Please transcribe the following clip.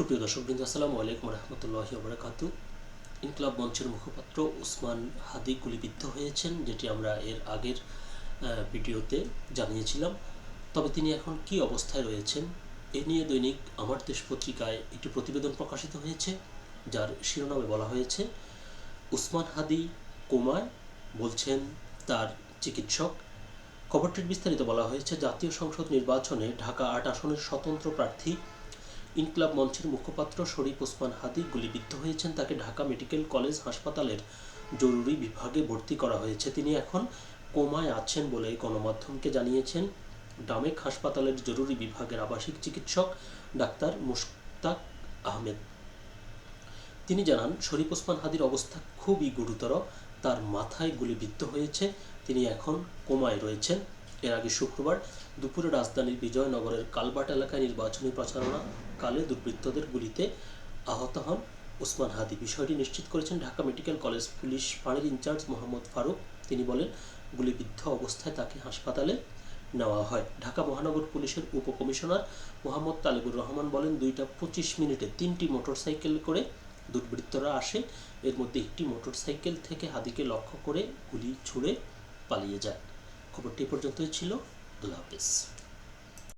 সুপ্রিয় দর্শকবৃন্দ আসসালামু আলাইকুম রহমতুল্লাহি ওবরাকাতু ইনকলাব মঞ্চের মুখপাত্র উসমান হাদি গুলিবিদ্ধ হয়েছেন, যেটি আমরা এর আগের ভিডিওতে জানিয়েছিলাম। তবে তিনি এখন কি অবস্থায় রয়েছেন, এ নিয়ে দৈনিক আমার দেশ পত্রিকায় একটি প্রতিবেদন প্রকাশিত হয়েছে, যার শিরোনামে বলা হয়েছে, উসমান হাদি কোমায় বলছেন তার চিকিৎসক। খবরটির বিস্তারিত বলা হয়েছে, জাতীয় সংসদ নির্বাচনে ঢাকা আট আসনের স্বতন্ত্র প্রার্থী ইনকলাব মঞ্চের মুখপাত্র শরীফ ওসমান হাদি গুলিবিদ্ধ হয়েছেন। তাকে ঢাকা মেডিকেল কলেজ হাসপাতালের জরুরি বিভাগে ভর্তি করা হয়েছে। তিনি এখন কোমায় আছেন বলে গণমাধ্যমকে জানিয়েছেন। ডামেক হাসপাতালের জরুরি বিভাগের আবাসিক চিকিৎসক ডাক্তার মুশতাক আহমেদ। তিনি জানান, শরীফ ওসমান হাদির অবস্থা খুবই গুরুতর, তার মাথায় গুলিবিদ্ধ হয়েছে। তিনি এখন কোমায় রয়েছেন। এর আগে শুক্রবার দুপুরে রাজধানীর বিজয়নগরের কালবাট এলাকায় নির্বাচনী প্রচারণা কালে দুর্বৃত্তদের গুলিতে আহত হন ওসমান হাদি। বিষয়টি নিশ্চিত করেছেন ঢাকা মেডিকেল কলেজ পুলিশ ফাঁড়ির ইনচার্জ মোহাম্মদ ফারুক। তিনি বলেন, গুলিবিদ্ধ অবস্থায় তাকে হাসপাতালে নেওয়া হয়। ঢাকা মহানগর পুলিশের উপকমিশনার মোহাম্মদ তালেবুর রহমান বলেন, দুইটা পঁচিশ মিনিটে তিনটি মোটরসাইকেল করে দুর্বৃত্তরা আসে। এর মধ্যে একটি মোটরসাইকেল থেকে হাদিকে লক্ষ্য করে গুলি ছুড়ে পালিয়ে যায়। খবরটি পর্যন্তই ছিল। আল্লাহ হাফেজ।